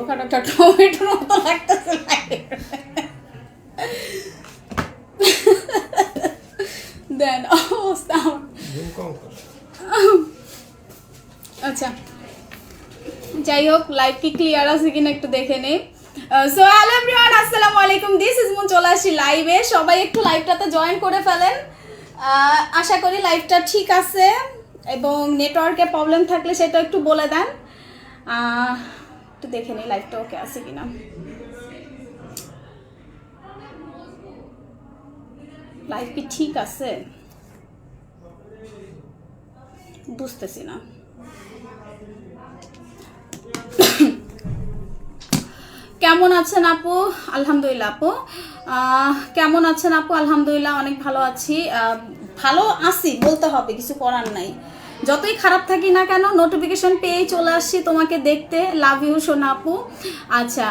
ছোটখাটো একটা টমেটোর মতো লাগতেছে দেন অবস্থা আচ্ছা যাই হোক লাইভ কি ক্লিয়ার আছে কিনা একটু দেখে নেই। সো হ্যালো এভরিওয়ান আসসালামু আলাইকুম। দিস ইজ মুন চলে আসি লাইভে সবাই একটু লাইভটাতে জয়েন করে ফেলেন। আশা করি লাইভটা ঠিক আছে এবং নেটওয়ার্কের প্রবলেম থাকলে সেটা একটু বলে দেন। দেখে নিই লাইভটা ওকে আছে কিনা। লাইভ কি ঠিক আছে? বুঝতেছি না। কেমন আছেন আপু? আলহামদুলিল্লাহ আপু। কেমন আছেন আপু? আলহামদুলিল্লাহ, অনেক ভালো আছি। ভালো আছি বলতে হবে, কিছু করার নাই। যতই খারাপ থাকি না কেন নোটিফিকেশন পেয়েই চলে আসছি তোমাকে দেখতে। লাভ ইউ সোনা আপু। আচ্ছা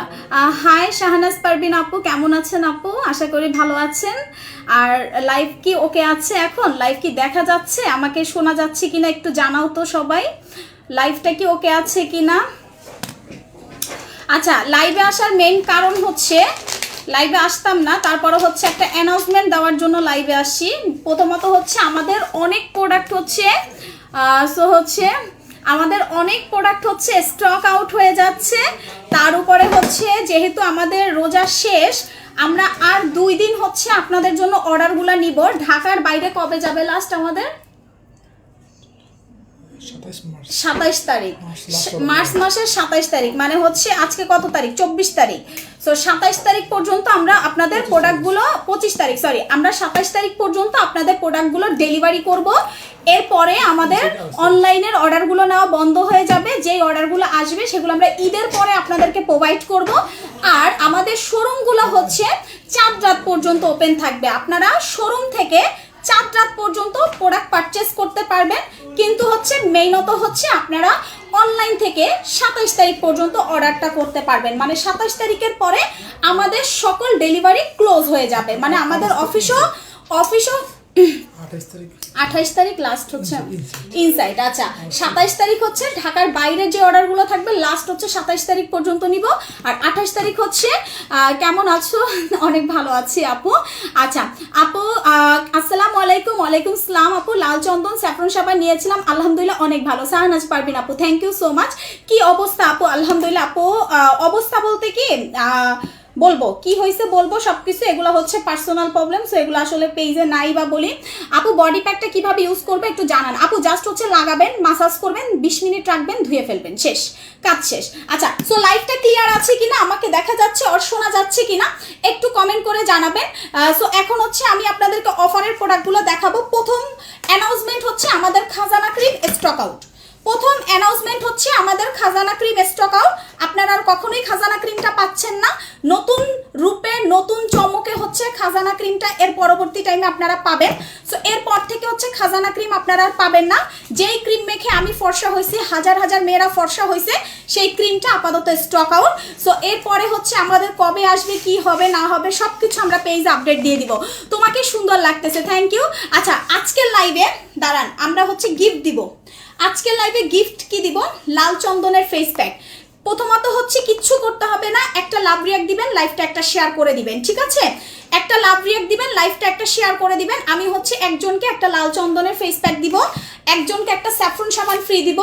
হাই শাহনাজ পারবিন আপু, কেমন আছেন আপু? আশা করি ভালো আছেন। আর লাইভ কি ওকে আছে এখন? লাইভ কি দেখা যাচ্ছে? আমাকে শোনা যাচ্ছে কিনা একটু জানাও তো সবাই। লাইভটা কি ওকে আছে কিনা? আচ্ছা লাইভে আসার মেন কারণ হচ্ছে লাইভে আসতাম না তারপরে হচ্ছে একটা অ্যানাউন্সমেন্ট দেওয়ার জন্য লাইভে আসি। প্রথমত হচ্ছে আমাদের অনেক প্রোডাক্ট হচ্ছে সো হচ্ছে আমাদের অনেক প্রোডাক্ট হচ্ছে স্টক আউট হয়ে যাচ্ছে। তার উপরে হচ্ছে যেহেতু আমাদের রোজা শেষ, আমরা আর দুই দিন হচ্ছে আপনাদের জন্য অর্ডারগুলো নিব। ঢাকার বাইরে কবে যাবে লাস্ট আমাদের? সাতাইশ তারিখ। মার্চ মাসের সাতাইশ তারিখ মানে হচ্ছে আজকে কত তারিখ? চব্বিশ তারিখ। তো সাতাইশ তারিখ পর্যন্ত আমরা আপনাদের প্রোডাক্টগুলো পঁচিশ তারিখ সরি আমরা সাতাইশ তারিখ পর্যন্ত আপনাদের প্রোডাক্টগুলো ডেলিভারি করব। এরপরে আমাদের অনলাইনের অর্ডারগুলো নেওয়া বন্ধ হয়ে যাবে। যেই অর্ডারগুলো আসবে সেগুলো আমরা ঈদের পরে আপনাদেরকে প্রোভাইড করব। আর আমাদের শোরুমগুলো হচ্ছে চাঁদ রাত পর্যন্ত ওপেন থাকবে। আপনারা শোরুম থেকে চার রাত পর্যন্ত প্রোডাক্ট পারচেস করতে পারবেন। কিন্তু হচ্ছে মেইনত হচ্ছে আপনারা অনলাইন থেকে সাতাশ তারিখ পর্যন্ত অর্ডারটা করতে পারবেন। মানে সাতাশ তারিখের পরে আমাদের সকল ডেলিভারি ক্লোজ হয়ে যাবে। মানে আমাদের অফিসও অফিসও আঠাইশ তারিখ। লাস্ট হচ্ছে. ইনসাইড আচ্ছা। সাতাইশ তারিখ হচ্ছে ঢাকার বাইরে যে অর্ডারগুলো থাকবে লাস্ট হচ্ছে সাতাইশ তারিখ পর্যন্ত নিব। আর আঠাইশ তারিখ হচ্ছে কেমন আছো? অনেক ভালো আছি আপু। আচ্ছা আপু আসসালামু আলাইকুম ওয়ালাইকুম সালাম আপু। লাল চন্দন স্যাফরন সাবা নিয়েছিলাম। আলহামদুলিল্লাহ অনেক ভালো। সাহানাজ পারবিন আপু। থ্যাংক ইউ সো মাচ কি অবস্থা আপু? আলহামদুলিল্লাহ আপু অবস্থা বলতে কি বলব, কি হয়েছে বলব, সবকিছু, এগুলো হচ্ছে পার্সোনাল প্রবলেম সো এগুলো আসলে পেজে নাই বা বলি। আপু বডি প্যাকটা কীভাবে ইউজ করবে একটু জানান। আপু জাস্ট হচ্ছে লাগাবেন মাসাজ করবেন, বিশ মিনিট রাখবেন, ধুয়ে ফেলবেন, শেষ, কাজ শেষ। আচ্ছা সো লাইফটা ক্লিয়ার আছে কিনা, আমাকে দেখা যাচ্ছে আর শোনা যাচ্ছে কিনা, একটু কমেন্ট করে জানাবেন। সো এখন হচ্ছে আমি আপনাদেরকে অফারের প্রোডাক্টগুলো দেখাবো। প্রথম অ্যানাউন্সমেন্ট হচ্ছে আমাদের খাজানা ক্রিম স্টক আউট প্রথম অ্যানাউন্সমেন্ট হচ্ছে আমাদের খাজানা ক্রিম স্টক আউট আপনারা আর কখনোই খাজানা ক্রিমটা পাচ্ছেন না। নতুন রূপে, নতুন চমকে হচ্ছে খাজানা ক্রিমটা এর পরবর্তী টাইমে আপনারা পাবেন। সো এরপর থেকে হচ্ছে খাজানা ক্রিম আপনারা আর পাবেন না। যেই ক্রিম মেখে আমি ফর্সা হয়েছি, হাজার হাজার মেয়েরা ফর্সা হয়েছে, সেই ক্রিমটা আপাতত স্টক আউট সো এরপরে হচ্ছে আমাদের কবে আসবে, কি হবে, না হবে সব কিছু আমরা পেজ আপডেট দিয়ে দিব। তোমাকে সুন্দর লাগতেছে থ্যাংক ইউ আচ্ছা আজকের লাইভে দাঁড়ান, আমরা হচ্ছে গিফট দিব। আজকের লাইভে গিফট কি দিব? লাল চন্দনের ফেস প্যাক প্রথমত হচ্ছে কিচ্ছু করতে হবে না, একটা লাভ রিয়াক্ট দিবেন লাইভটা একটা শেয়ার করে দিবেন, ঠিক আছে? একটা লাভ রিয়াক্ট দিবেন লাইভটা একটা শেয়ার করে দিবেন। আমি হচ্ছে একজনকে একটা লাল চন্দনের ফেস প্যাক দিব। একজনকে একটা স্যাফরন সাবান ফ্রি দিব,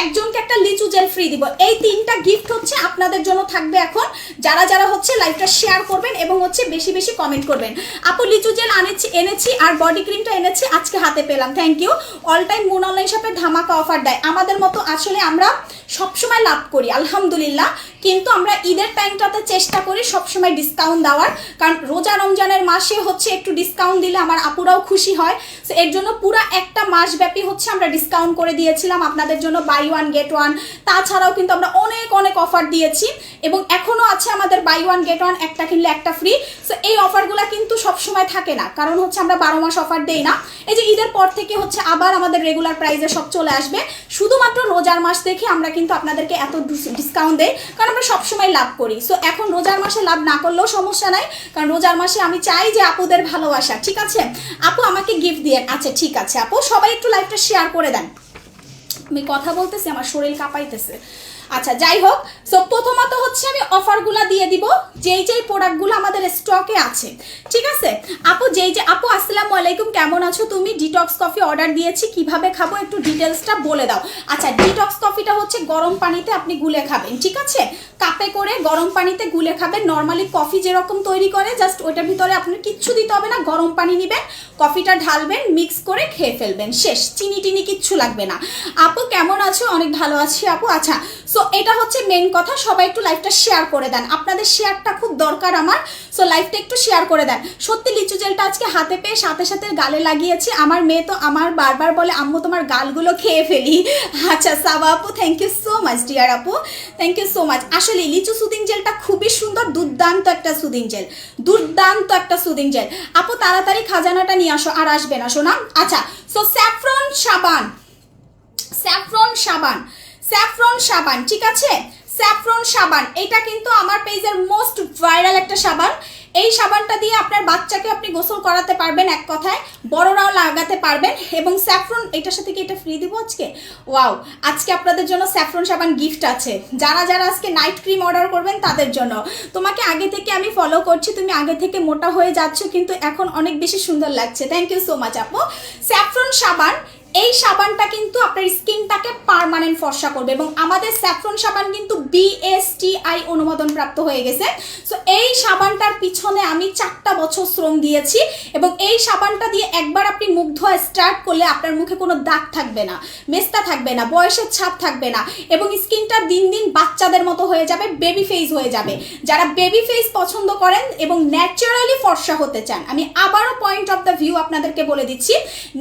একজনকে একটা লিচু জেল ফ্রি দিব। এই তিনটা গিফট হচ্ছে আপনাদের জন্য থাকবে এখন। যারা যারা হচ্ছে লাইভটা শেয়ার করবেন এবং হচ্ছে বেশি বেশি কমেন্ট করবেন। আপু, লিচু জেল আনেছি, এনেছি আর বডি ক্রিমটা এনেছি, আজকে হাতে পেলাম। Thank you all time moon online শপে ধামাকা অফার দেয়। আমাদের মতো আসলে আমরা সবসময় লাভ করি, আলহামদুলিল্লাহ। কিন্তু আমরা ঈদের টাইমটাতে চেষ্টা করি সবসময় ডিসকাউন্ট দেওয়ার। কারণ রোজা রমজানের মাসে হচ্ছে একটু ডিসকাউন্ট দিলে আমার আপুরাও খুশি হয়। তো এর জন্য পুরো একটা মাস ব্যাপী হচ্ছে আমরা ডিসকাউন্ট করে দিয়েছিলাম আপনাদের জন্য বাই ওয়ান গেট ওয়ান তাছাড়াও কিন্তু আমরা অনেক অনেক অফার দিয়েছি এবং এখনও আছে আমাদের বাই ওয়ান গেট ওয়ান একটা কিনলে একটা ফ্রি সো এই অফারগুলো কিন্তু সবসময় থাকে না। কারণ হচ্ছে আমরা বারো মাস অফার দেই না। এই যে ঈদের পর থেকে হচ্ছে আবার আমাদের রেগুলার প্রাইসে সব চলে আসবে। শুধুমাত্র রোজার মাস দেখে আমরা কিন্তু আপনাদেরকে এত ডিসকাউন্ট দেই, কারণ আমরা সবসময় লাভ করি। সো এখন রোজার মাসে লাভ না করলেও সমস্যা নাই, কারণ রোজার মাসে আমি চাই যে আপুদের ভালোবাসা, ঠিক আছে? আপু আমাকে গিফট দিয়ে আচ্ছা ঠিক আছে, আপু। সবাই একটু লাইভটা শেয়ার করে দেন। আমি কথা বলতেছি আমার শরীর কাঁপাইতেছে। আচ্ছা যাই হোক সো প্রথমত হচ্ছে আমি অফারগুলো দিয়ে দিব, যেই যেই প্রোডাক্টগুলো আমাদের স্টকে আছে, ঠিক আছে? আপু, যেই যে, আপু, আসসালামু আলাইকুম, কেমন আছো তুমি? ডিটক্স কফি অর্ডার দিয়েছি, কীভাবে খাব একটু ডিটেলসটা বলে দাও। আচ্ছা ডিটক্স কফিটা হচ্ছে গরম পানিতে আপনি গুলে খাবেন, ঠিক আছে? কাপে করে গরম পানিতে গুলে খাবেন নর্মালি কফি যেরকম তৈরি করে জাস্ট ওইটার ভিতরে আপনার কিচ্ছু দিতে হবে না, গরম পানি নেবেন কফিটা ঢালবেন মিক্স করে খেয়ে ফেলবেন, শেষ চিনি টিনি কিচ্ছু লাগবে না। আপু, কেমন আছো? অনেক ভালো আছি, আপু। আচ্ছা সো এটা হচ্ছে মেন কথা। সবাই একটু লাইভটা শেয়ার করে দেন। আপনাদের শেয়ারটা খুব দরকার আমার। সো লাইভটা একটু শেয়ার করে দেন। সত্যি, লিচু জেলটা আজকে হাতে পেয়ে সাথে সাথে গালে লাগিয়েছি। আমার মেয়ে তো আমার বারবার বলে, আম্মু, তোমার গালগুলো খেয়ে ফেলি। আচ্ছা সাবা আপু thank you so much dear আপু। থ্যাংক ইউ সো মাচ আসলে, লিচু সুদিং জেলটা খুবই সুন্দর, দুর্দান্ত একটা সুদিং জেল দুর্দান্ত একটা সুদিং জেল আপু, তাড়াতাড়ি খাজানাটা নিয়ে আসো, আর আসবে না শোনা আচ্ছা সো স্যাফ্রন সাবান। স্যাফ্রন সাবান। স্যাফরন সাবান, ঠিক আছে? স্যাফ্রন সাবান, এটা কিন্তু আমার পেজের মোস্ট ভাইরাল একটা সাবান। এই সাবানটা দিয়ে আপনার বাচ্চাকে আপনি গোসল করাতে পারবেন এক কথায়, বড়রাও লাগাতে পারবেন, এবং স্যাফ্রন, এটার সাথে কি এটা ফ্রি দিব আজকে? ওয়াও আজকে আপনাদের জন্য স্যাফ্রন সাবান গিফট আছে। যারা যারা আজকে নাইট ক্রিম অর্ডার করবেন, তাদের জন্য। তোমাকে আগে থেকে আমি ফলো করছি, তুমি আগে থেকে মোটা হয়ে যাচ্ছ, কিন্তু এখন অনেক বেশি সুন্দর লাগছে। থ্যাংক ইউ সো মাচ আপু। স্যাফ্রন সাবান এই সাবানটা কিন্তু আপনার স্কিনটাকে পার্মানেন্ট ফর্সা করবে এবং আমাদের স্যাফ্রন সাবান কিন্তু বিএসটিআই অনুমোদন প্রাপ্ত হয়ে গেছে। সো এই সাবানটার পিছনে আমি চারটা বছর শ্রম দিয়েছি এবং এই সাবানটা দিয়ে একবার আপনি মুখ ধোয়া স্টার্ট করলে আপনার মুখে কোনো দাগ থাকবে না, মেস্তা থাকবে না, বয়সের ছাপ থাকবে না এবং স্কিনটা দিন দিন বাচ্চাদের মতো হয়ে যাবে বেবি ফেস হয়ে যাবে। যারা বেবি ফেস পছন্দ করেন এবং ন্যাচারালি ফর্সা হতে চান, আমি আবারও পয়েন্ট অফ দ্য ভিউ আপনাদেরকে বলে দিচ্ছি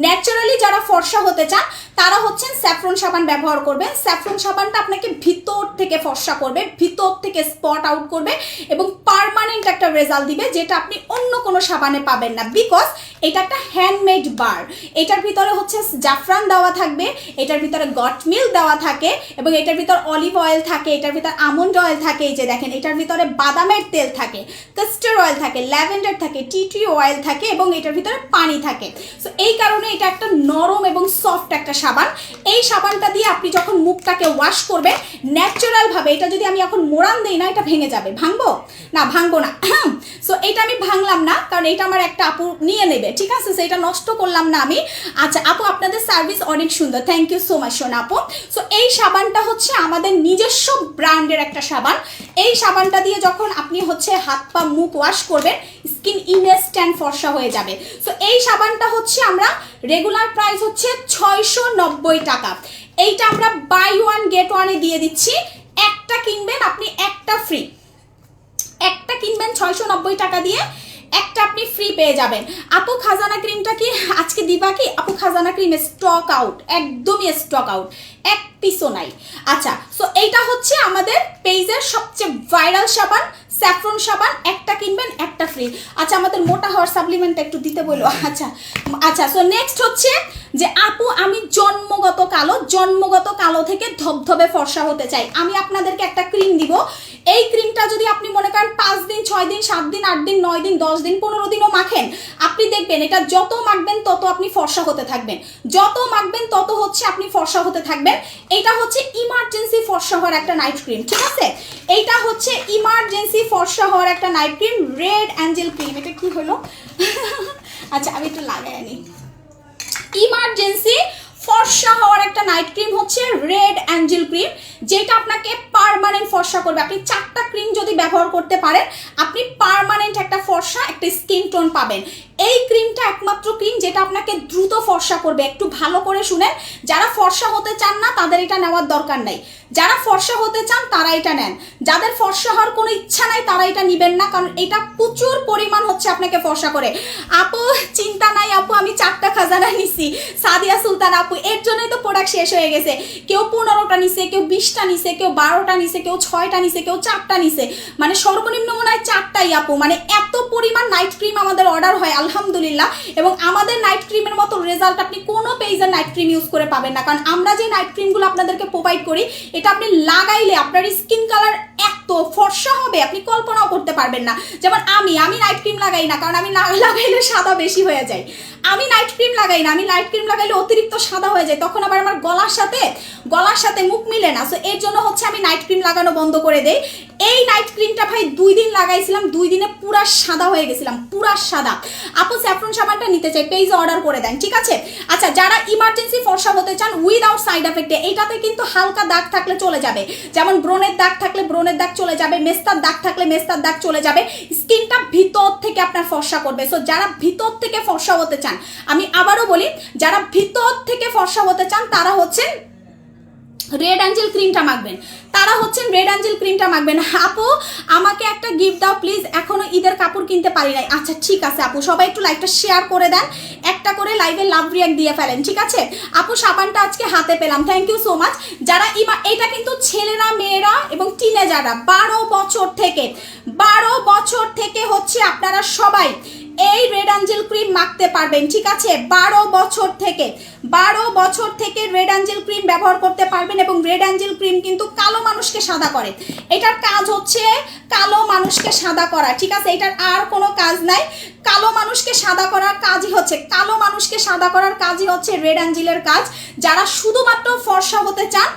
ন্যাচারালি যারা ফর্সা হতে চান, তারা হচ্ছেন স্যাফ্রন সাবান ব্যবহার করবেন। স্যাফ্রন সাবানটা আপনাকে ভিতর থেকে ফর্সা করবে, ভিতর থেকে স্পট আউট করবে এবং পারমানেন্ট একটা রেজাল্ট দিবে, যেটা আপনি অন্য কোনো সাবানে পাবেন না। বিকজ এটা একটা হ্যান্ডমেড বার এটার ভিতরে হচ্ছে জাফরান দেওয়া থাকবে, এটার ভিতরে গট মিল্ক দেওয়া থাকে এবং এটার ভিতর অলিভ অয়েল থাকে, এটার ভিতর আমন্ড অয়েল থাকে, এই যে দেখেন, এটার ভিতরে বাদামের তেল থাকে কাস্টার অয়েল থাকে, ল্যাভেন্ডার থাকে, টি টি অয়েল থাকে এবং এটার ভিতরে পানি থাকে। সো এই কারণে এটা একটা নরম এবং সফট একটা সাবান। এই সাবানটা দিয়ে আপনি যখন মুখটাকে ওয়াশ করবেন ন্যাচারাল ভাবে, এটা যদি আমি এখন মোড়ান দিই না, এটা ভেঙে যাবে। ভাঙবো? না ভাঙবো না। সো এটা আমি ভাঙলাম না, কারণ এটা আমার একটা আপু নিয়ে নেবে। ঠিক আছে? সেটা নষ্ট করলাম না আমি। আচ্ছা আপু, আপনাদের সার্ভিস অনেক সুন্দর। থ্যাংক ইউ সো মাচ সোনা আপু। সো এই সাবানটা হচ্ছে আমাদের নিজস্ব ব্র্যান্ডের একটা সাবান। এই সাবানটা দিয়ে যখন আপনি হচ্ছে হাত পা মুখ ওয়াশ করবেন স্কিন ইনস্ট্যান্ট ফর্সা হয়ে যাবে। সো এই সাবানটা হচ্ছে আমরা রেগুলার প্রাইস হচ্ছে ছয়শো নব্বই টাকা। এইটা আমরা বাই ওয়ান গেট ওয়ানে দিয়ে দিচ্ছি। একটা কিনবেন, আপনি একটা ফ্রি একটা কিনবেন ছয়শো নব্বই টাকা দিয়ে। একটা আপনি ফ্রি পেয়ে যাবেন। আপু খাজানা ক্রিমটা কি? আজকে দিবা কি? আপু খাজানা ক্রিম স্টক আউট একদমই স্টক আউট এক পিসও নাই। আচ্ছা সো এইটা হচ্ছে আমাদের পেজের সবচেয়ে ভাইরাল সাবান স্যাফরন সাবান, একটা কিনবেন, একটা ফ্রি আচ্ছা আমাদের মোটা হওয়ার সাপ্লিমেন্ট একটু দিতে বলো। আচ্ছা আচ্ছা সো নেক্সট হচ্ছে যে আপু, আমি জন্মগত কালো জন্মগত কালো থেকে ধবধবে ফর্সা হতে চাই। আমি আপনাদেরকে একটা ক্রিম দিব। এই ক্রিমটা যদি আপনি মনে করেন পাঁচ দিন, ছয় দিন, সাত দিন, আট দিন, নয় দিন, দশ দিন, পনেরো দিনও মাখেন, আপনি দেখবেন এটা যত মাখবেন তত আপনি ফর্সা হতে থাকবেন। যত মাখবেন তত হচ্ছে আপনি ফর্সা হতে থাকবেন। এটা হচ্ছে ইমার্জেন্সি ফর্সা হওয়ার একটা নাইট ক্রিম ঠিক আছে? এইটা হচ্ছে ইমার্জেন্সি ফর্সা হওয়ার একটা night cream red angel cream এটা কি হলো? আচ্ছা আমি একটু লাগাই আনি। ইমার্জেন্সি ফর্সা হওয়ার একটা নাইট ক্রিম হচ্ছে রেড অ্যাঞ্জেল ক্রিম যেটা আপনাকে পারমানেন্ট ফর্সা করবে। আপনি চারটা ক্রিম যদি ব্যবহার করতে পারেন, আপনি পারমানেন্ট একটা ফর্সা, একটা স্কিন টোন পাবেন। এই ক্রিমটা একমাত্র ক্রিম যেটা আপনাকে দ্রুত ফর্সা করবে। একটু ভালো করে শুনেন। যারা ফর্সা হতে চান না, তাদের এটা নেওয়ার দরকার নাই। যারা ফর্সা হতে চান, তারা এটা নেন। যাদের ফর্সা হওয়ার কোনো ইচ্ছা নাই, তারা এটা নেবেন না, কারণ এটা প্রচুর পরিমাণ হচ্ছে আপনাকে ফর্সা করে। আপু, চিন্তা নাই আপু, আমি চারটা খাজানা নিছি। সাদিয়া সুলতান আপু, এর জন্যই তো প্রোডাক্ট শেষ হয়ে গেছে। কেউ পনেরোটা নিছে, কেউ বিশটা নিছে, কেউ বারোটা নিছে, কেউ ছয়টা নিছে, কেউ চারটা নিছে। মানে সর্বনিম্ন মনে হয় চারটাই আপু। মানে এত পরিমাণ নাইট ক্রিম আমাদের অর্ডার হয় আলহামদুলিল্লাহ। এবং আমাদের নাইট ক্রিমের মতো রেজাল্ট আপনি কোনো পেজের নাইট ক্রিম ইউজ করে পাবেন না। কারণ আমরা যে নাইট ক্রিমগুলো আপনাদেরকে প্রোভাইড করি, এটা আপনি লাগাইলে আপনার স্কিন কালার এত ফর্সা হবে, আপনি কল্পনাও করতে পারবেন না। যেমন আমি আমি নাইট ক্রিম লাগাই না, কারণ আমি না লাগাইলে সাদা বেশি হয়ে যায়। আমি নাইট ক্রিম লাগাই না, আমি নাইট ক্রিম লাগাইলে অতিরিক্ত সাদা হয়ে যায়। তখন আবার আমার গলার সাথে গলার সাথে মুখ মিলে না। সো এর জন্য হচ্ছে আমি নাইট ক্রিম লাগানো বন্ধ করে দেই। এই নাইট ক্রিমটা ভাই দুই দিন লাগাইছিলাম, দুই দিনে পুরা সাদা হয়ে গেছিলাম, পুরা সাদা। আপু স্যাফরন সাবানটা নিতে চাই পেজে অর্ডার করে দেন, ঠিক আছে? আচ্ছা যারা ইমার্জেন্সি ফর্সা হতে চান উইদাউট সাইড এফেক্টে এইটাতে কিন্তু হালকা দাগ থাকলে চলে যাবে। যেমন ব্রণের দাগ থাকলে ব্রণের দাগ চলে যাবে, মেস্তার দাগ থাকলে মেস্তার দাগ চলে যাবে। স্কিনটা ভিতর থেকে আপনার ফর্সা করবে। সো যারা ভিতর থেকে ফর্সা হতে চান, আমি আবারও বলি, যারা ভিতর থেকে ফর্সা হতে চান, তারা হচ্ছেন রেড অ্যাঞ্জেল ক্রিমটা মাখবেন। তারা হচ্ছেন রেড অ্যাঞ্জেল ক্রিমটা মাখবেন। আপু, আমাকে একটা গিফট দাও প্লিজ এখনও ঈদের কাপড় কিনতে পারি নাই। আচ্ছা ঠিক আছে, আপু। সবাই একটু লাইভটা শেয়ার করে দেন। একটা করে লাইভে লাভ রিয়াক্ট দিয়ে ফেলেন, ঠিক আছে? আপু, সাবানটা আজকে হাতে পেলাম। থ্যাংক ইউ সো মাচ যারা ইমা, এটা কিন্তু ছেলেরা, মেয়েরা এবং টিনেজাররা বারো বছর থেকে, বারো বছর থেকে হচ্ছে আপনারা সবাই এই রেড অ্যাঞ্জেল ক্রিম মাখতে পারবেন, ঠিক আছে? বারো বছর থেকে, বারো বছর থেকে রেড ব্যবহার করতে পারবেন এবং রেড অ্যাঞ্জেল ক্রিম কিন্তু কালো মানুষকে সাদা করে। এটার কাজ হচ্ছে কালো মানুষকে সাদা করা, ঠিক আছে? এটার আর কোনো কাজ নাই। কালো মানুষকে সাদা করার কাজই হচ্ছে, কালো মানুষকে সাদা করার কাজই হচ্ছে রেড অ্যাঞ্জেলের কাজ। যারা শুধুমাত্র ফর্সা হতে চান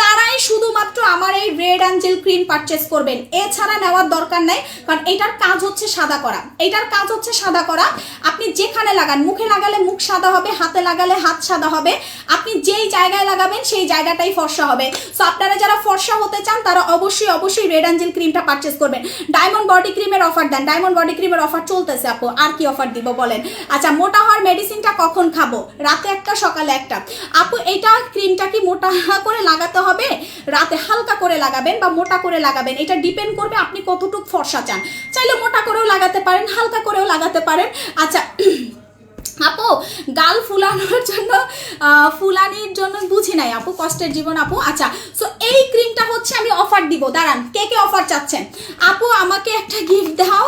তারাই শুধুমাত্র আমার এই রেড অ্যাঞ্জেল ক্রিম পারচেস করবেন। এছাড়া নেওয়ার দরকার নেই, কারণ এটার কাজ হচ্ছে সাদা করা। এটার কাজ হচ্ছে সাদা করা। আপনি যেখানে লাগান, মুখে লাগালে মুখ সাদা হবে, হাতে লাগালে হাত সাদা হবে। আপনি যেই জায়গায় লাগাবেন, সেই জায়গাটাই ফর্সা হবে। সো আপনারা যারা ফর্সা হতে চান, তারা অবশ্যই অবশ্যই রেড অ্যাঞ্জেল ক্রিমটা পারচেস করবেন। ডায়মন্ড বডি ক্রিমের অফার দেন। ডায়মন্ড বডি ক্রিমের অফার চলতেছে, আপু। আর কি অফার দিব বলেন? আচ্ছা মোটা হওয়ার মেডিসিনটা কখন খাব? রাতে একটা, সকালে একটা। আপু, এটা ক্রিমটা কি মোটা করে লাগাতে হবে, রাতে হালকা করে লাগাবেন বা মোটা করে লাগাবেন, এটা ডিপেন্ড করবে আপনি কতটুকু ফর্সা চান। চাইলে মোটা করেও লাগাতে পারেন, হালকা করেও লাগাতে পারেন। আচ্ছা আপু, গাল ফুলানোর জন্য ফুলানির জন্য বুঝি নাই আপু, কষ্টের জীবন আপু। আচ্ছা সো এই ক্রিমটা হচ্ছে আমি অফার দিব। দাঁড়ান, কে কে অফার চাচ্ছেন? আপু, আমাকে একটা গিফট দাও।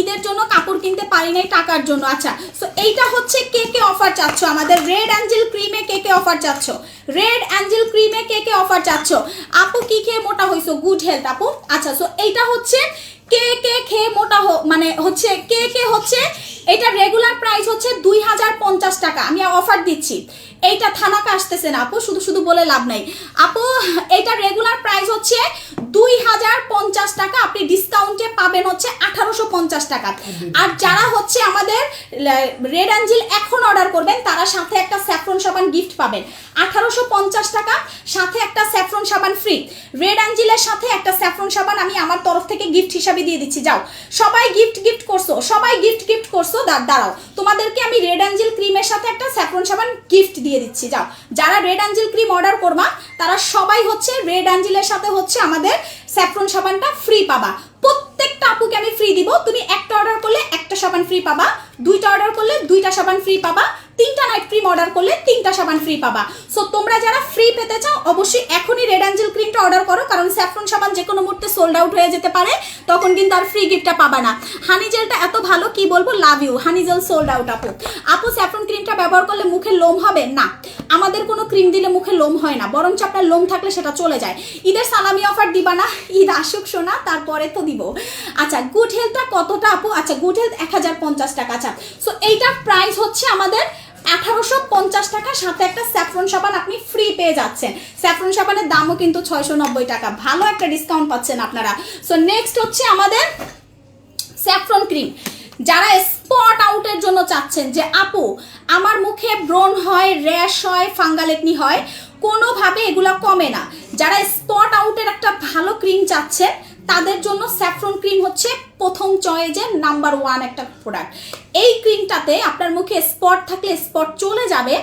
ঈদের জন্য কাপড় কিনতে পারি নাই টাকার জন্য। আচ্ছা সো এইটা হচ্ছে কে কে অফার চাচ্ছ? আমাদের রেড অ্যাঞ্জেল ক্রিমে কে কে অফার চাচ্ছ? রেড অ্যাঞ্জেল ক্রিমে কে কে অফার চাচ্ছ? আপু, কি খেয়ে মোটা হইছো? গুড হেলথ আপু। আচ্ছা সো এইটা হচ্ছে কে কে খেয়ে মোটা মানে হচ্ছে কে কে হচ্ছে এটা রেগুলার প্রাইস হচ্ছে দুই হাজার পঞ্চাশ টাকা। আমি অফার দিচ্ছি। এইটা থানাকে আসতেছে না, আপু। শুধু শুধু বলে লাভ নাই। আপু, এটা রেগুলার প্রাইস হচ্ছে দুই হাজার পঞ্চাশ টাকা। আপনি ডিসকাউন্টে পাবেন হচ্ছে আঠারোশো পঞ্চাশ টাকা। আর যারা হচ্ছে আমাদের রেড অ্যাঞ্জেল এখন অর্ডার করবেন, তারা সাথে একটা স্যাফরন সাবান গিফট পাবেন। আঠারোশো পঞ্চাশ টাকা, সাথে একটা স্যাফরন সাবান ফ্রি রেড অ্যাঞ্জেলের সাথে একটা স্যাফরন সাবান আমি আমার তরফ থেকে গিফট হিসাবে দিয়ে দিচ্ছি। যাও। সবাই গিফট গিফট করছ, সবাই গিফট গিফট করছ। দা- দাঁড়াও। তোমাদেরকে আমি রেড অ্যাঞ্জেল ক্রিমের সাথে একটা স্যাফরন সাবান গিফট দিয়ে দিচ্ছি। যাও। যারা রেড অ্যাঞ্জেল ক্রিম অর্ডার করবা, তারা সবাই হচ্ছে রেড অ্যাঞ্জেলের সাথে হচ্ছে আমাদের স্যাফরন সাবানটা ফ্রি পাবা। প্রত্যেকটা আপুকে আমি ফ্রি দিব। তুমি একটা অর্ডার করলে একটা সাবান ফ্রি পাবা, দুইটা অর্ডার করলে দুইটা সাবান ফ্রি পাবা, তিনটা নাইট ক্রিম অর্ডার করলে তিনটা সাবান ফ্রি পাবা। সো তোমরা যারা ফ্রি পেতে চাও, অবশ্যই এখনই রেড অ্যাঞ্জেল ক্রিমটা অর্ডার করো, কারণ স্যাফরন সাবান যে কোনো মুহূর্তে সোল্ড আউট হয়ে যেতে পারে, তখন কিন্তু আর ফ্রি গিফটটা পাবা না। হানি জেলটা এত ভালো, কি বলব? Love you honey gel sold out আপু। আপু স্যাফরন ক্রিমটা ব্যবহার করলে মুখে লোম হবে? না। আমাদের কোনো ক্রিম দিলে মুখে লোম হয় না। বরঞ্চ আপনার লোম থাকলে সেটা চলে যায়। ঈদের সালামি অফার দিবা না। ঈদ আসুক শোনা তারপরে তো দিব। আচ্ছা গুড হেলথটা কতটা আপু? আচ্ছা গুড হেলথ এক হাজার পঞ্চাশ টাকা আচ্ছা। সো এইটার প্রাইস হচ্ছে আমাদের আঠারোশো পঞ্চাশ টাকা, সাথে একটা স্যাফরন সাবান আপনি ফ্রি পেয়ে যাচ্ছেন। স্যাফরন সাবানের দামও কিন্তু ছয়শো নব্বই টাকা। ভালো একটা ডিসকাউন্ট পাচ্ছেন আপনারা। সো নেক্সট হচ্ছে আমাদের স্যাফরন ক্রিম যারা স্পট আউটের জন্য চাচ্ছেন যে, আপু, আমার মুখে ব্রণ হয় র্যাশ হয় ফাঙ্গালেকনি হয়, কোনোভাবে এগুলো কমে না। যারা স্পট আউটের একটা ভালো ক্রিম চাচ্ছেন তাদের জন্য স্যাফ্রন ক্রিম হচ্ছে প্রথম চয়েজের নাম্বার ওয়ান একটা প্রোডাক্ট এই ক্রিমটাতে আপনার মুখে স্পট থাকলে স্পট চলে যাবে,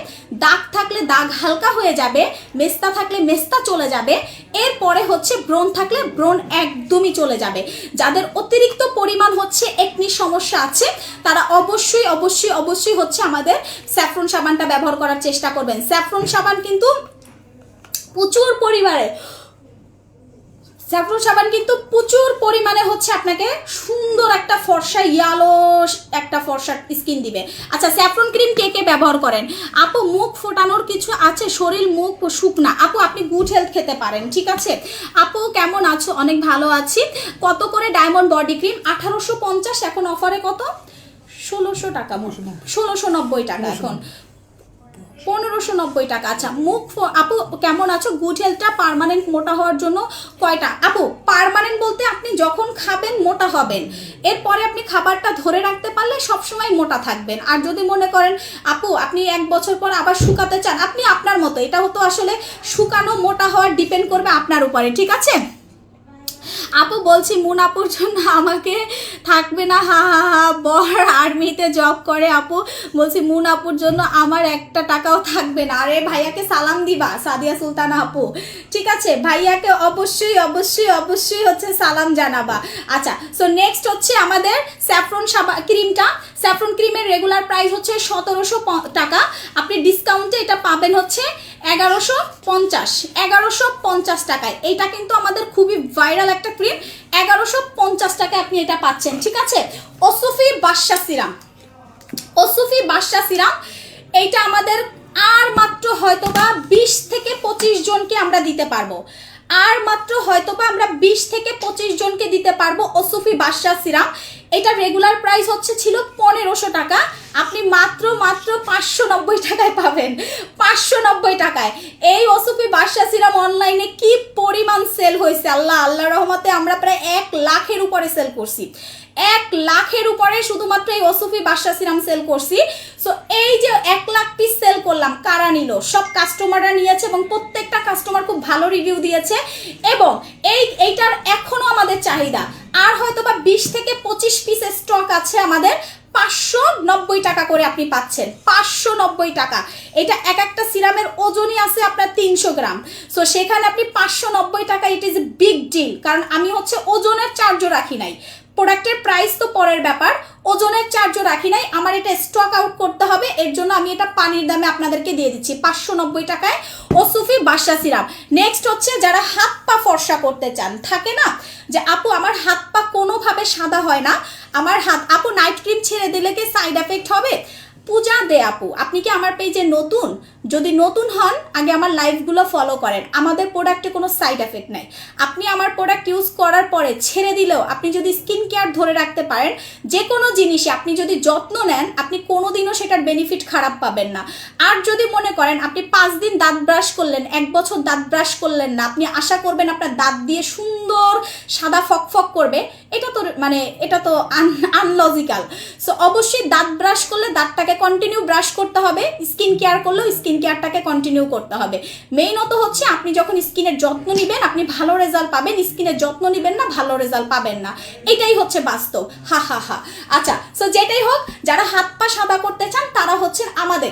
দাগ থাকলে দাগ হালকা হয়ে যাবে, মেস্তা থাকলে মেস্তা চলে যাবে, এরপরে হচ্ছে ব্রণ থাকলে ব্রণ একদমই চলে যাবে। যাদের অতিরিক্ত পরিমাণ হচ্ছে একনি সমস্যা আছে, তারা অবশ্যই অবশ্যই অবশ্যই হচ্ছে আমাদের স্যাফ্রন সাবানটা ব্যবহার করার চেষ্টা করবেন। স্যাফ্রন সাবান কিন্তু প্রচুর পরিমাণে স্যাফরন সাবান কিন্তু প্রচুর পরিমাণে হচ্ছে আপনাকে সুন্দর একটা ফর্সা ইয়ালো একটা ফর্সা স্কিন দিবে। আচ্ছা স্যাফরন ক্রিম কে কে ব্যবহার করেন? আপু, মুখ ফোটানোর কিছু আছে? শরীর, মুখ শুকনা। আপু, আপনি গুড হেলথ খেতে পারেন, ঠিক আছে? আপু, কেমন আছো? অনেক ভালো আছি। কত করে ডায়মন্ড বডি ক্রিম আঠারোশো পঞ্চাশ, এখন অফারে কত? ষোলোশো টাকা, ষোলোশো নব্বই টাকা এখন। পনেরোশো নব্বই টাকা। আচ্ছা মুখ আপু, কেমন আছো? গুড হেলথটা পারমানেন্ট মোটা হওয়ার জন্য কয়টা? আপু পারমানেন্ট বলতে আপনি যখন খাবেন, মোটা হবেন। এরপরে আপনি খাবারটা ধরে রাখতে পারলে সবসময় মোটা থাকবেন। আর যদি মনে করেন, আপু, আপনি এক বছর পর আবার শুকাতে চান, আপনি আপনার মতো এটা হতো আসলে শুকানো মোটা হওয়ার ডিপেন্ড করবে আপনার উপরে, ঠিক আছে? আপু বলছি, মুন আপুর জন্য আমাকে থাকবে না, হা হা হা, বর আর্মিতে জব করে আপু। বলছি, মুন আপুর জন্য আমার একটা টাকাও থাকবে না। আরে ভাইয়াকে সালাম দিবা, সাদিয়া সুলতানা আপু। ঠিক আছে, ভাইয়াকে অবশ্যই অবশ্যই অবশ্যই হচ্ছে সালাম জানাবা। আচ্ছা সো নেক্সট হচ্ছে আমাদের স্যাফরন সাবা ক্রিমটা স্যাফরন ক্রিমের রেগুলার প্রাইস হচ্ছে সতেরোশো টাকা। আপনি ডিসকাউন্টে এটা পাবেন হচ্ছে এগারোশো পঞ্চাশ এগারোশো পঞ্চাশ টাকায়। এইটা কিন্তু আমাদের খুবই ভাইরাল একটা ক্রিম এগারোশো পঞ্চাশ টাকায় আপনি এটা পাচ্ছেন, ঠিক আছে? ওসুফি বাদশা সিরাম। ওসুফি বাদশা সিরাম, এইটা আমাদের আর মাত্র হয়তোবা বিশ থেকে পঁচিশ জনকে আমরা দিতে পারব। আর মাত্র হয়তোবা আমরা বিশ থেকে পঁচিশ জনকে দিতে পারব ওসুফি বাদশা সিরাম। এটা রেগুলার প্রাইস হচ্ছে ছিল পনেরোশো টাকা। আপনি মাত্র মাত্র পাঁচশো নব্বই টাকায় পাবেন। পাঁচশো নব্বই টাকায়। এই ওসুফি বাদশা সিরাম অনলাইনে কি পরিমাণ সেল হয়েছে? আল্লাহ আল্লাহ রহমতে আমরা প্রায় এক লাখের উপরে সেল করছি। এক লাখের উপরে শুধুমাত্র এই ওসুফি বাদশা সিরাম সেল করছি। সো এই যে এক লাখ পিস সেল করলাম, কারা নিল? সব কাস্টমাররা নিয়েছে এবং প্রত্যেকটা কাস্টমার খুব ভালো রিভিউ দিয়েছে। এবং এই, এইটার এখনও আমাদের চাহিদা। আর হয়তো বা বিশ থেকে পঁচিশ পিসের স্টক আছে আমাদের। পাঁচশো নব্বই টাকা করে আপনি পাচ্ছেন। পাঁচশো নব্বই টাকা। এটা এক একটা সিরামের ওজনই আছে আপনার তিনশো গ্রাম। সো সেখানে আপনি পাঁচশো নব্বই টাকা ইট ইজ বিগ ডিল কারণ আমি হচ্ছে ওজনের চার্জও রাখি নাই। প্রোডাক্টের প্রাইস তো পরের ব্যাপার। ওজনের চার্জও রাখি নাই। আমার এটা স্টক আউট করতে হবে। এর জন্য আমি এটা পানির দামে আপনাদেরকে দিয়ে দিচ্ছি। পাঁচশো নব্বই টাকায় ওসুফি বাসা সিরাপ নেক্সট হচ্ছে যারা হাত পা ফর্সা করতে চান। থাকে না? যে আপু, আমার হাত পা কোনোভাবে সাদা হয় না। আমার হাত, আপু নাইট ক্রিম ছেড়ে দিলে কি সাইড এফেক্ট হবে? পূজা দে আপু, আপনি কি আমার পেজে নতুন? যদি নতুন হন, আগে আমার লাইভগুলো ফলো করেন। আমাদের প্রোডাক্টে কোনো সাইড এফেক্ট নাই। আপনি আমার প্রোডাক্ট ইউজ করার পরে ছেড়ে দিলেও আপনি যদি স্কিন কেয়ার ধরে রাখতে পারেন যে কোনো জিনিসে আপনি যদি যত্ন নেন, আপনি কোনোদিনও সেটার বেনিফিট খারাপ পাবেন না। আর যদি মনে করেন আপনি পাঁচ দিন দাঁত ব্রাশ করলেন, এক বছর দাঁত ব্রাশ করলেন না, আপনি আশা করবেন আপনার দাঁত দিয়ে সুন্দর সাদা ফক ফক করবে, এটা তো মানে এটা তো আনলজিক্যাল সো অবশ্যই দাঁত ব্রাশ করলে দাঁতটাকে কন্টিনিউ ব্রাশ করতে হবে স্কিন কেয়ার করলেও স্কিন কেয়ারটাকে কন্টিনিউ করতে হবে। মেইনত হচ্ছে আপনি যখন স্কিনের যত্ন নেবেন, আপনি ভালো রেজাল্ট পাবেন, স্কিনের যত্ন নেবেন না, ভালো রেজাল্ট পাবেন না। এটাই হচ্ছে বাস্তব। হা হা হা। আচ্ছা সো যেটাই হোক, যারা হাত পা সাদা করতে চান, তারা হচ্ছেন আমাদের।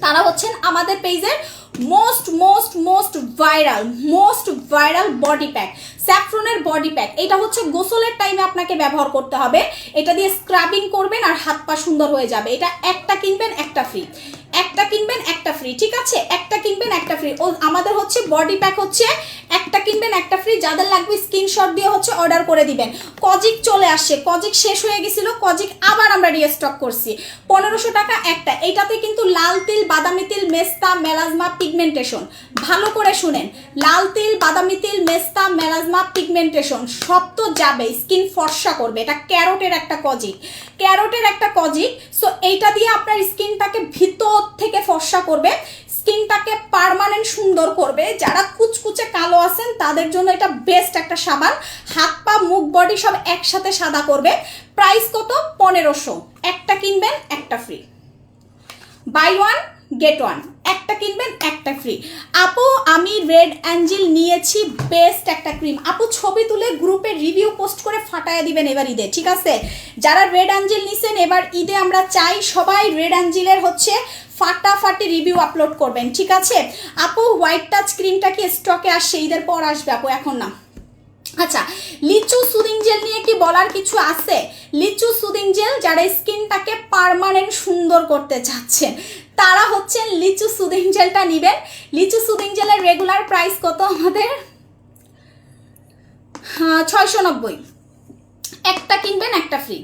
তারা হচ্ছেন আমাদের পেজের most most most viral most viral body pack স্যাফ্রনের body pack এটা হচ্ছে গোসলের টাইমে আপনাকে ব্যবহার করতে হবে। এটা দিয়ে স্ক্রাবিং করবেন আর হাত পা সুন্দর হয়ে যাবে। এটা একটা কিনবেন, একটা ফ্রি একটা কিনবেন, একটা ফ্রি ঠিক আছে? একটা কিনবেন, একটা ফ্রি ও, আমাদের হচ্ছে বডি প্যাক হচ্ছে একটা কিনবেন, একটা ফ্রি যাদের লাগবে স্ক্রিনশট দিয়ে হচ্ছে অর্ডার করে দিবেন। কজিক চলে আসছে। কজিক শেষ হয়ে গেছিল। কজিক আবার আমরা রিস্টক করছি। পনেরোশো টাকা একটা। এইটাতে কিন্তু লাল তিল, বাদামি তিল, মেস্তা, মেলাজমা পিগমেন্টেশন ভালো করে শুনেন। লাল তিল, বাদামি তিল, মেস্তা, মেলাজমা পিগমেন্টেশন সব তো যাবে স্কিন ফর্সা করবে। এটা ক্যারোটের একটা কজিক ক্যারোটের একটা কজিক সো এইটা দিয়ে আপনার স্কিনটাকে ভিতর থেকে ফর্সা করবে, স্কিনটাকে পারমানেন্ট সুন্দর করবে। যারা কুচকুচে কালো আছেন, তাদের জন্য এটা বেস্ট একটা সাবান। হাত, পা, মুখ বডি সব একসাথে সাদা করবে। প্রাইস কত? পনেরোশো। একটা কিনবেন, একটা free buy one get one. একটা কিনবেন, একটা ফ্রি আপু, আমি রেড অ্যাঞ্জেল নিয়েছি বেস্ট একটা ক্রিম আপু, ছবি তুলে গ্রুপে রিভিউ পোস্ট করে ফাটায় দিবেন এবার ঈদে, ঠিক আছে? যারা রেড অ্যাঞ্জেল নিছেন, এবার ঈদে আমরা চাই সবাই রেড অ্যাঞ্জেলের হচ্ছে ফাটাফাটি রিভিউ আপলোড করবেন, ঠিক আছে? আপু হোয়াইট টাচ ক্রিমটা কি স্টকে আসছে? ঈদের পর আসবে আপু, এখন না। আচ্ছা লিচু সুদিং জেল নিয়ে কি বলার কিছু আছে? লিচু সুদিং জেল যারা স্কিনটাকে পার্মানেন্ট সুন্দর করতে চাচ্ছেন তারা হচ্ছেন লিচু সুদিং জেলটা নেবেন। লিচু সুদিং জেলের রেগুলার প্রাইস কত আমাদের? ছয়শো নব্বই একটা কিনবেন, একটা ফ্রি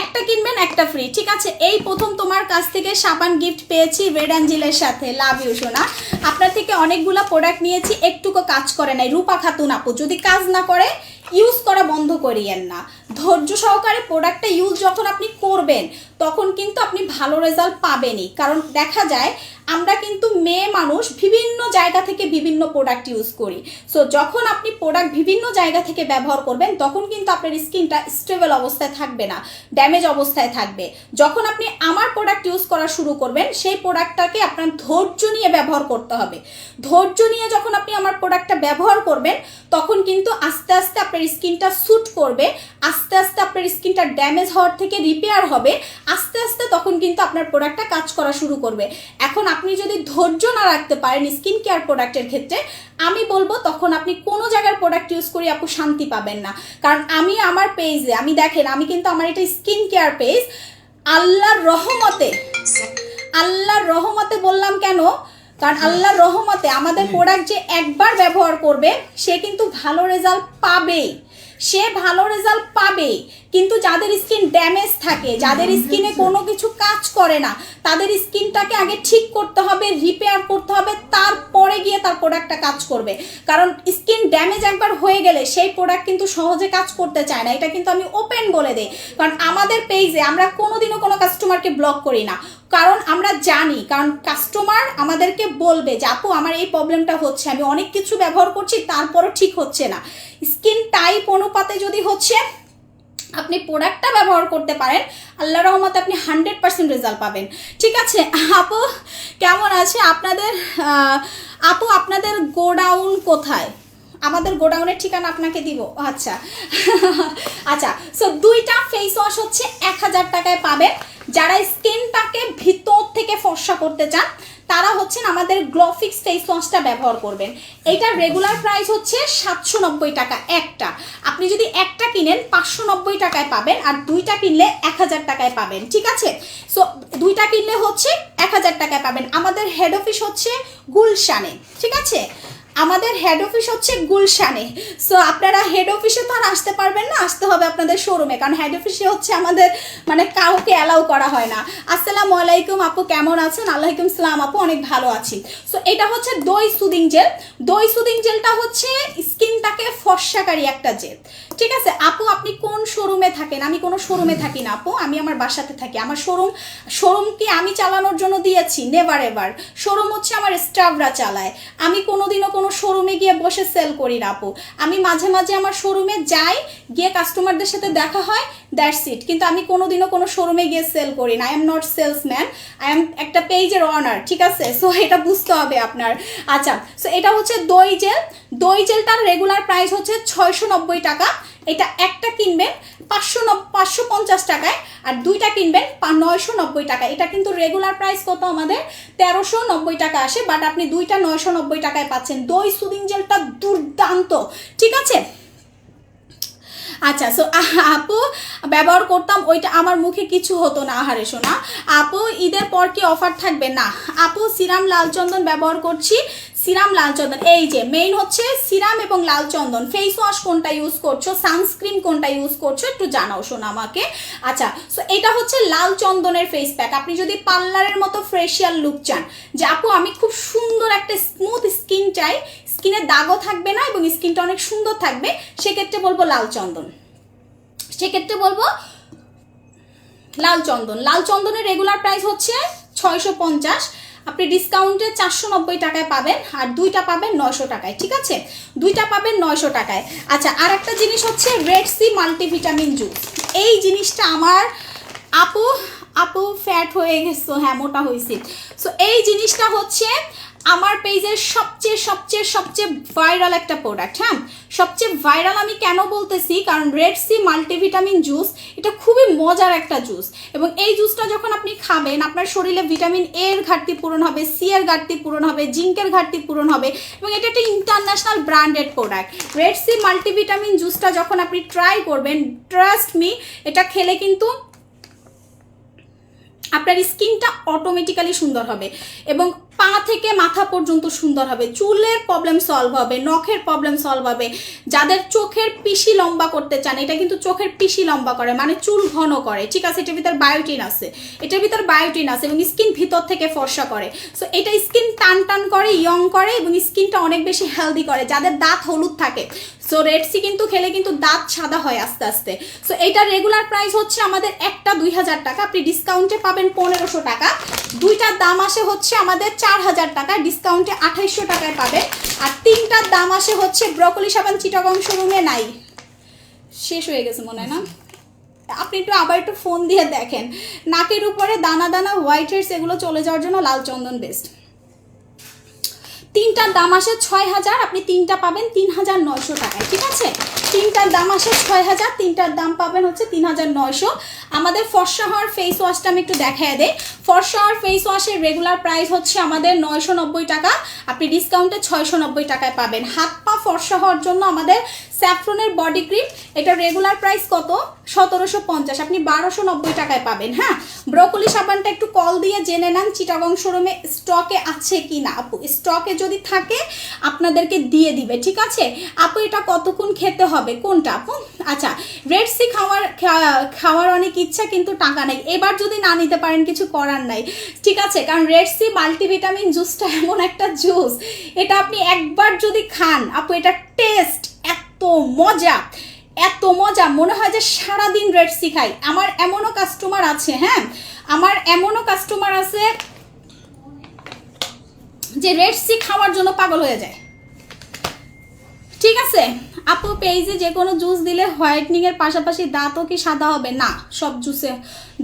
একটা কিনবেন, একটা ফ্রি ঠিক আছে, এই প্রথম তোমার কাছ থেকে সাবান গিফট পেয়েছি রেড অ্যাঞ্জেলের সাথে। লাভ ইউ সোনা। আপনার থেকে অনেকগুলো প্রোডাক্ট নিয়েছি, একটুকু কাজ করে নাই। রূপা খাতুন আপু, যদি কাজ না করে ইউজ করা বন্ধ করিয়েন না। ধৈর্য সহকারে প্রোডাক্টটা ইউজ যখন আপনি করবেন, তখন কিন্তু আপনি ভালো রেজাল্ট পাবেনই। কারণ দেখা যায় আমরা কিন্তু মেয়ে মানুষ বিভিন্ন জায়গা থেকে বিভিন্ন প্রোডাক্ট ইউজ করি। সো যখন আপনি প্রোডাক্ট বিভিন্ন জায়গা থেকে ব্যবহার করবেন, তখন কিন্তু আপনার স্কিনটা স্টেবল অবস্থায় থাকবে না ড্যামেজ অবস্থায় থাকবে। যখন আপনি আমার প্রোডাক্ট ইউজ করা শুরু করবেন, সেই প্রোডাক্টটাকে আপনার ধৈর্য নিয়ে ব্যবহার করতে হবে। ধৈর্য নিয়ে যখন আপনি আমার প্রোডাক্টটা ব্যবহার করবেন, তখন কিন্তু আস্তে আস্তে আপনার স্কিনটা স্যুট করবে, আস্তে আস্তে আপনার স্কিনটা ড্যামেজ হওয়ার থেকে রিপেয়ার হবে, আস্তে আস্তে তখন কিন্তু আপনার প্রোডাক্টটা কাজ করা শুরু করবে। এখন আপনি যদি ধৈর্য না রাখতে পারেন স্কিন কেয়ার প্রোডাক্টের ক্ষেত্রে, আমি বলব তখন আপনি কোনো জায়গার প্রোডাক্ট ইউজ করে আপু শান্তি পাবেন না। কারণ আমি আমার পেজে আমি দেখেন, আমি কিন্তু আমার এটা স্কিন কেয়ার পেজ আল্লাহর রহমতে আল্লাহর রহমতে বললাম কেন? কারণ আল্লাহর রহমতে আমাদের প্রোডাক্ট যে একবার ব্যবহার করবে, সে কিন্তু ভালো রেজাল্ট পাবেই। সে ভালো রেজাল্ট পাবে। কিন্তু যাদের স্কিন ড্যামেজ থাকে যাদের স্কিনে কোনো কিছু কাজ করে না তাদের স্কিনটাকে আগে ঠিক করতে হবে রিপেয়ার করতে হবে তারপরে গিয়ে তার প্রোডাক্টটা কাজ করবে। কারণ স্কিন ড্যামেজ একবার হয়ে গেলে সেই প্রোডাক্ট কিন্তু সহজে কাজ করতে চায় না। এটা কিন্তু আমি ওপেন বলে দিই। কারণ আমাদের পেজে আমরা কোনোদিনও কোনো কাস্টমারকে ব্লক করি না। কারণ আমরা জানি, কারণ কাস্টমার আমাদেরকে বলবে যে, আপু, আমার এই প্রবলেমটা হচ্ছে, আমি অনেক কিছু ব্যবহার করছি, তারপরও ঠিক হচ্ছে না। স্কিন টাইপ অনুপাতে যদি হচ্ছে, আপনি প্রোডাক্টটা ব্যবহার করতে পারেন আল্লাহ রহমতে আপনি হান্ড্রেড পার্সেন্ট রেজাল্ট পাবেন। ঠিক আছে? আপু, কেমন আছে আপনাদের আপু, আপনাদের গোডাউন কোথায়? আমাদের গোডাউনের ঠিকানা আপনাকে দিব। আচ্ছা। আচ্ছা সো দুইটা ফেস ওয়াশ হচ্ছে এক হাজার টাকায় পাবেন। যারা স্কিনটাকে ভিতর থেকে ফর্সা করতে চান, তারা হচ্ছেন আমাদের গ্লোফিক্স ফেস ওয়াশটা ব্যবহার করবেন। এটার রেগুলার প্রাইস হচ্ছে সাতশো নব্বই টাকা একটা। আপনি যদি একটা কিনেন, পাঁচশো নব্বই টাকায় পাবেন আর দুইটা কিনলে এক হাজার টাকায় পাবেন, ঠিক আছে? সো দুইটা কিনলে হচ্ছে এক হাজার টাকায় পাবেন। আমাদের হেড অফিস হচ্ছে গুলশানে, ঠিক আছে? আমাদের হেড অফিস হচ্ছে গুলশানে। সো আপনারা হেড অফিসে তো আর আসতে পারবেন না, আসতে হবে আপনাদের শোরুমে কারণ হেড অফিসে হচ্ছে আমাদের মানে কাউকে অ্যালাউ করা হয় না। আসসালামু আলাইকুম আপু, কেমন আছেন? আলাইকুম সালাম আপু, অনেক ভালো আছি। সো এটা হচ্ছে দই সুদিং জেল। দই সুদিং জেলটা হচ্ছে স্কিনটাকে ফর্সাকারী একটা জেল। ঠিক আছে? আপু, আপনি কোন শোরুমে থাকেন? আমি কোনো শোরুমে থাকি না আপু, আমি আমার বাসাতে থাকি। আমার শোরুম শোরুমকে আমি চালানোর জন্য দিয়েছি? নেভার এভার শোরুম হচ্ছে আমার স্টাফরা চালায়। আমি কোনোদিনও কোনো শোরুমে গিয়ে বসে সেল করি না আপু। আমি মাঝে মাঝে আমার শোরুমে যাই, গিয়ে কাস্টমারদের সাথে দেখা হয় দ্যাটস ইট কিন্তু আমি কোনোদিনও কোনো শোরুমে গিয়ে সেল করি না। I am not salesman I am একটা পেজের অনার ঠিক আছে? সো এটা বুঝতে হবে আপনার। আচ্ছা সো এটা হচ্ছে দই জেল। দই জেলটার রেগুলার প্রাইস হচ্ছে ছয়শো নব্বই টাকা। এটা একটা কিনবেন পাঁচশো পাঁচশো পঞ্চাশ টাকায় আর দুইটা কিনবেন নয়শো নব্বই টাকা। এটা কিন্তু রেগুলার প্রাইস কত আমাদের? তেরোশো নব্বই টাকা আসে বাট আপনি দুইটা নয়শো নব্বই টাকায় পাচ্ছেন। দই সুদিং জেলটা দুর্দান্ত, ঠিক আছে? আচ্ছা সো আপু, ব্যবহার করতাম ওইটা আমার মুখে কিছু হতো না, আহারে শোনা আপু, ঈদের পর কি অফার থাকবে? না। আপু, সিরাম লাল চন্দন ব্যবহার করছি। সিরাম লাল চন্দন, এই যে মেইন হচ্ছে সিরাম এবং লাল চন্দন। ফেস ওয়াশ কোনটা ইউজ করছ? সানস্ক্রিন কোনটা ইউজ করছ? একটু জানাও শোনো আমাকে। আচ্ছা সো এটা হচ্ছে লাল চন্দনের ফেস প্যাক আপনি যদি পার্লারের মতো ফ্রেশিয়াল লুক চান, যে আপু, আমি খুব সুন্দর একটা স্মুথ স্কিন চাই স্কিনে দাগও থাকবে না এবং স্কিনটা অনেক সুন্দর থাকবে, সেক্ষেত্রে বলব লাল চন্দন। সেক্ষেত্রে বলব লাল চন্দন। লাল চন্দনের রেগুলার প্রাইস হচ্ছে ছয়শো পঞ্চাশ। আপনি ডিসকাউন্টে চারশো নব্বই টাকায় পাবেন আর দুইটা পাবেন নয়শো টাকায়, ঠিক আছে? দুইটা পাবেন নয়শো টাকায়। আচ্ছা আর একটা জিনিস হচ্ছে রেড সি মাল্টিভিটামিন জুস এই জিনিসটা আমার আপু আপু ফ্যাট হয়ে গেছো হ্যাঁ মোটা হয়েছি। সো এই জিনিসটা হচ্ছে আমার পেজের সবচেয়ে সবচেয়ে সবচেয়ে ভাইরাল একটা প্রোডাক্ট হ্যাঁ? সবচেয়ে ভাইরাল আমি কেন বলতেছি? কারণ রেড সি মাল্টিভিটামিন জুস এটা খুবই মজার একটা জুস এবং এই জুসটা যখন আপনি খাবেন, আপনার শরীরে ভিটামিন এ এর ঘাটতি পূরণ হবে সি এর ঘাটতি পূরণ হবে জিঙ্কের ঘাটতি পূরণ হবে, এবং এটা একটা international branded product red C multivitamin জুসটা যখন আপনি ট্রাই করবেন ট্রাস্ট মি এটা খেলে কিন্তু আপনার স্কিনটা অটোমেটিক্যালি সুন্দর হবে। এবং পা থেকে মাথা পর্যন্ত সুন্দর হবে। চুলের প্রবলেম সলভ হবে, নখের প্রবলেম সলভ হবে। যাদের চোখের পিসি লম্বা করতে চান, এটা কিন্তু চোখের পিসি লম্বা করে মানে চুল ঘন করে। ঠিক আছে, এটার ভিতর বায়োটিন আছে। এটার ভিতর বায়োটিন আছে এবং স্কিন ভিতর থেকে ফর্সা করে। সো এটা স্কিন টান টান করে, ইয়ং করে এবং স্কিনটা অনেক বেশি হেলদি করে, যাদের দাঁত হলুদ থাকে। সো রেডসি কিন্তু খেলে কিন্তু দাঁত সাদা হয় আস্তে আস্তে। সো এটার রেগুলার প্রাইস হচ্ছে আমাদের একটা দুই হাজার টাকা। আপনি ডিসকাউন্টে পাবেন পনেরোশো টাকা। দুইটার দাম আসে হচ্ছে আমাদের চার হাজার টাকা ডিসকাউন্টে আঠাইশশো টাকায় পাবে। আর তিনটার দাম আসে হচ্ছে ব্রকলি সাবান চিটাগং শোরুমে নাই। শেষ হয়ে গেছে মনে হয় না? আপনি একটু আবার একটু ফোন দিয়ে দেখেন। নাকের উপরে দানা দানা হোয়াইট হেডস এগুলো চলে যাওয়ার জন্য লাল চন্দন বেস্ট তিনটার দাম আসে ছয় হাজার, আপনি তিনটা পাবেন তিন হাজার নয়শো টাকায়, ঠিক আছে? তিনটার দাম আসে ছয় হাজার, তিনটার দাম পাবেন হচ্ছে তিন হাজার নয়শো। আমাদের ফর্সা হওয়ার ফেস ওয়াশটা আমি একটু দেখায় দেয় ফর্সা হওয়ার ফেস ওয়াশের রেগুলার প্রাইস হচ্ছে আমাদের নয়শো নব্বই টাকা, আপনি ডিসকাউন্টে ছয়শো নব্বই টাকায় পাবেন। হাত পা ফর্সা হওয়ার জন্য আমাদের স্যাফ্রনের বডি ক্রিম, এটা রেগুলার প্রাইস কত? সতেরোশো পঞ্চাশ। আপনি বারোশো নব্বই টাকায় পাবেন হ্যাঁ? ব্রকলি সাবানটা একটু কল দিয়ে জেনে নেন চিটাগং শোরুমে স্টকে আছে কি না আপু স্টকে যদি থাকে, আপনাদেরকে দিয়ে দিবে, ঠিক আছে? আপু, এটা কতক্ষণ খেতে হবে? কোনটা, আপু? আচ্ছা রেড সি খাওয়ার খাওয়ার অনেক ইচ্ছা, কিন্তু টাকা নেই। এবার যদি না নিতে পারেন, কিছু করার নাই। ঠিক আছে, কারণ রেড সি মাল্টিভিটামিন জুসটা এমন একটা জুস এটা আপনি একবার যদি খান, আপু, এটা টেস্ট এত মজা এত মজা। মনে হয় যে সারাদিন রেড সি খাই। আমার এমনও কাস্টমার আছে হ্যাঁ? আমার এমনও কাস্টমার আছে যে রেড সি খাওয়ার জন্য পাগল হয়ে যায়। ঠিক আছে? আপু পেজে যে কোনো জুস দিলে হোয়াইটনিং এর পাশাপাশি দাঁতও কি সাদা হবে? না, সব জুসে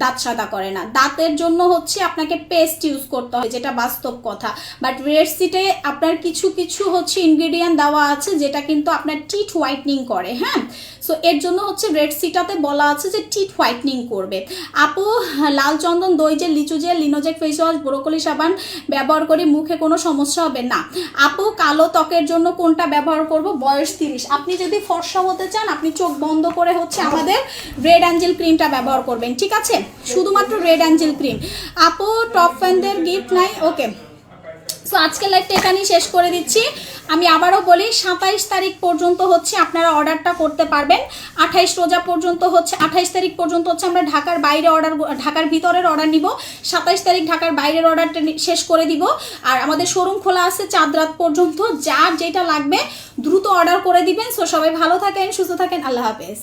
দাঁত সাদা করে না। দাঁতের জন্য হচ্ছে আপনাকে পেস্ট ইউজ করতে হয় যেটা বাস্তব কথা। বাট রেড সিটে আপনার কিছু কিছু হচ্ছে ইনগ্রিডিয়েন্ট দেওয়া আছে, যেটা কিন্তু আপনার টিট হোয়াইটনিং করে হ্যাঁ? সো এর জন্য হচ্ছে রেড সিটাতে বলা আছে যে টিট হোয়াইটনিং করবে। আপু, লাল চন্দন, দই যে লিচু জেল লিনোজেক ফেস ওয়াশ ব্রোকলি সাবান ব্যবহার করে মুখে কোনো সমস্যা হবে না। আপু, কালো ত্বকের জন্য কোনটা ব্যবহার করব? বয়স তিরিশ। আপনি যদি ফর্সা হতে চান, আপনি চোখ বন্ধ করে হচ্ছে আমাদের রেড অ্যাঞ্জেল ক্রিমটা ব্যবহার করবেন, ঠিক আছে? শুধুমাত্র রেড অ্যাঞ্জেল ক্রিম আপু টপ ফ্যানদের গিফট নাই? ওকে সো আজকের লাইভটা এখানেই শেষ করে দিচ্ছি। আমি আবারও বলি, সাতাইশ তারিখ পর্যন্ত হচ্ছে আপনারা অর্ডারটা করতে পারবেন। আঠাইশ রোজা পর্যন্ত হচ্ছে, আঠাইশ তারিখ পর্যন্ত হচ্ছে আমরা ঢাকার বাইরে অর্ডার ঢাকার ভিতরের অর্ডার নিব। সাতাইশ তারিখ ঢাকার বাইরের অর্ডারটা শেষ করে দিব। আর আমাদের শোরুম খোলা আছে চাঁদ রাত পর্যন্ত। যার যেটা লাগবে, দ্রুত অর্ডার করে দিবেন। সো সবাই ভালো থাকেন, সুস্থ থাকেন। আল্লাহ হাফেজ।